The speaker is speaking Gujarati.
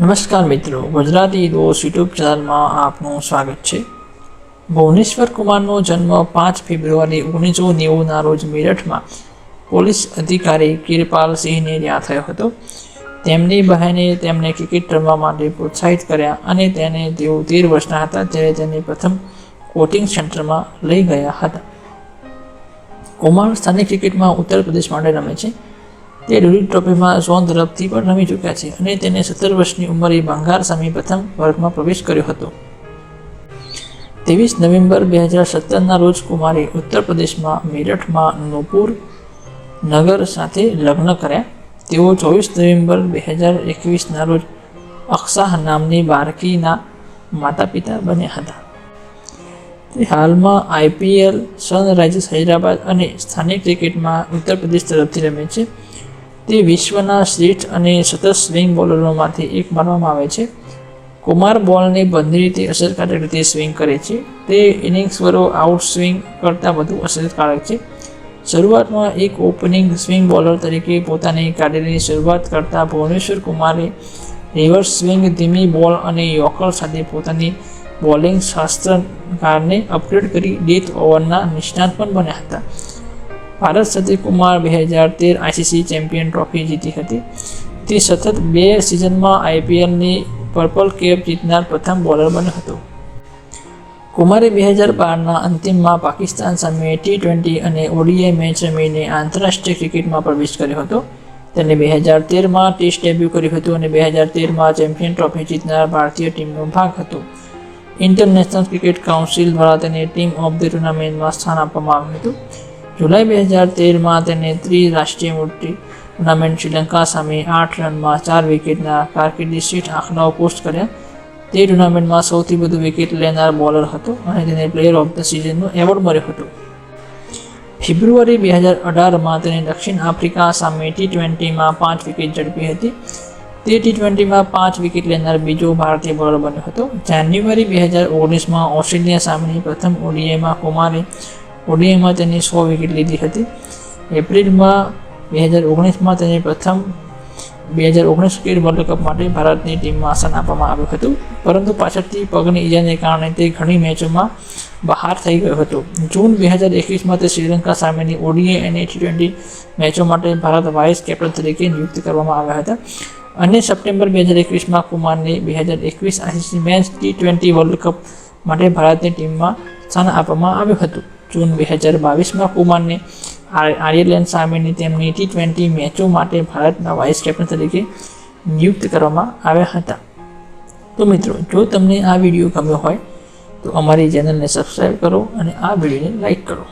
નમસ્કાર મિત્રો, ગુજરાતી દોસ્ત યુટ્યુબ ચેનલમાં આપનું સ્વાગત છે. ભુવનેશ્વર કુમારનો જન્મ પાંચ ફેબ્રુઆરી ઓગણીસો નેવુંના રોજ મેરઠમાં પોલીસ અધિકારી કિરપાલ સિંહને ત્યાં થયો હતો. તેમની બહેને તેમને ક્રિકેટ રમવા માટે પ્રોત્સાહિત કર્યા અને તેને તેઓ તેર વર્ષના હતા ત્યારે તેને પ્રથમ કોચિંગ સેન્ટરમાં લઈ ગયા હતા. કુમાર સ્થાનિક ક્રિકેટમાં ઉત્તર પ્રદેશ માટે રમે છે. તે ડુરી ટ્રોફીમાં ઝોન તરફથી પણ રમી ચૂક્યા છે અને તેને સત્તર વર્ષની ઉંમરે બંગાળ સામે પ્રથમ વર્ગમાં પ્રવેશ કર્યો હતો. ત્રેવીસ નવેમ્બર બે હજાર સત્તરના રોજ કુમારે ઉત્તર પ્રદેશમાં મેરઠમાં નૂપુર નગર સાથે લગ્ન કર્યા. તેઓ ચોવીસ નવેમ્બર બે હજાર એકવીસના રોજ અક્ષાહ નામની બાળકીના માતા પિતા બન્યા હતા. તે હાલમાં આઈપીએલ સનરાઇઝર્સ હૈદરાબાદ અને સ્થાનિક ક્રિકેટમાં ઉત્તર પ્રદેશ તરફથી રમે છે. તે વિશ્વના શ્રેષ્ઠ અને સતત સ્વિંગ બોલરોમાંથી એક માનવામાં આવે છે. કુમાર બોલને બંને રીતે અસરકારક રીતે સ્વિંગ કરે છે. તે ઇનિંગ્સ વરો આઉટ સ્વિંગ કરતાં વધુ અસરકારક છે. શરૂઆતમાં એક ઓપનિંગ સ્વિંગ બોલર તરીકે પોતાની કાર્યની શરૂઆત કરતા ભુવનેશ્વર કુમારે રિવર્સ સ્વિંગ, ધીમી બોલ અને યોકર સાથે પોતાની બોલિંગ શાસ્ત્રકારને અપગ્રેડ કરી ડેથ ઓવરના નિષ્ણાત પણ બન્યા હતા. ભારત સાથે કુમાર બે હજાર તેર આઈસીસી ચેમ્પિયન ટ્રોફી જીતી હતી. તે સતત બે સિઝનમાં આઈપીએલની પર્પલ કેપ જીતનાર પ્રથમ બોલર બન્યો હતો. કુમારે બે હજાર બારના અંતિમમાં પાકિસ્તાન સામે ટી ટ્વેન્ટી અને ઓડીઆઈ મેચ રમીને આંતરરાષ્ટ્રીય ક્રિકેટમાં પ્રવેશ કર્યો હતો. તેને બે હજાર તેરમાં ટેસ્ટ ડેબ્યુ કર્યું હતું અને બે હજાર તેરમાં ચેમ્પિયન ટ્રોફી જીતનાર ભારતીય ટીમનો ભાગ હતો. ઇન્ટરનેશનલ ક્રિકેટ કાઉન્સિલ દ્વારા તેને ટીમ ઓફ ધ ટુર્નામેન્ટમાં સ્થાન આપવામાં આવ્યું હતું. જુલાઈ બે હજાર તેરમાં તેને ત્રિરાષ્ટ્રીય મોટી ટુર્નામેન્ટ શ્રીલંકા સામે આઠ રનમાં ચાર વિકેટના કારકિર્દી શીઠ આંકડાઓ પોસ્ટ કર્યા. તે ટુર્નામેન્ટમાં સૌથી વધુ વિકેટ લેનાર બોલર હતો અને તેને પ્લેયર ઓફ ધ સિઝનનો એવોર્ડ મળ્યો હતો. ફેબ્રુઆરી બે હજાર અઢારમાં તેને દક્ષિણ આફ્રિકા સામે ટી ટ્વેન્ટીમાં પાંચ વિકેટ ઝડપી હતી. તે ટી ટ્વેન્ટીમાં પાંચ વિકેટ લેનાર બીજો ભારતીય બોલર બન્યો હતો. જાન્યુઆરી બે હજાર ઓગણીસમાં ઓસ્ટ્રેલિયા સામેની પ્રથમ ઓડીઆઈમાં કુમારે ઓડીઆઈમાં તેની સો વિકેટ લીધી હતી. એપ્રિલમાં બે હજાર ઓગણીસમાં તેને પ્રથમ બે હજાર ઓગણીસ ક્રિકેટ વર્લ્ડ કપ માટે ભારતની ટીમમાં આસન આપવામાં આવ્યું હતું. પરંતુ પાછળથી પગની ઈજાને કારણે તે ઘણી મેચોમાં બહાર થઈ ગયો હતો. જૂન બે હજાર એકવીસમાં તે શ્રીલંકા સામેની ઓડીઆઈ અને ટી ટ્વેન્ટી મેચો માટે ભારત વાઇસ કેપ્ટન તરીકે નિયુક્ત કરવામાં આવ્યા હતા. અને સપ્ટેમ્બર બે હજાર એકવીસમાં કુમારને બે હજાર એકવીસ ICC match T twenty World Cup માટે ભારતની ટીમમાં સ્થાન આપવામાં આવ્યું હતું. જૂન બે હજાર બાવીસમાં કુમારને આયર્લેન્ડ સામેની તેમની ટી ટ્વેન્ટી મેચો માટે ભારતના વાઇસ કેપ્ટન તરીકે નિયુક્ત કરવામાં આવ્યા હતા. તો મિત્રો, જો તમને આ વીડિયો ગમ્યો હોય, તો અમારી ચેનલને સબસ્ક્રાઈબ કરો અને આ વિડીયોને લાઈક કરો.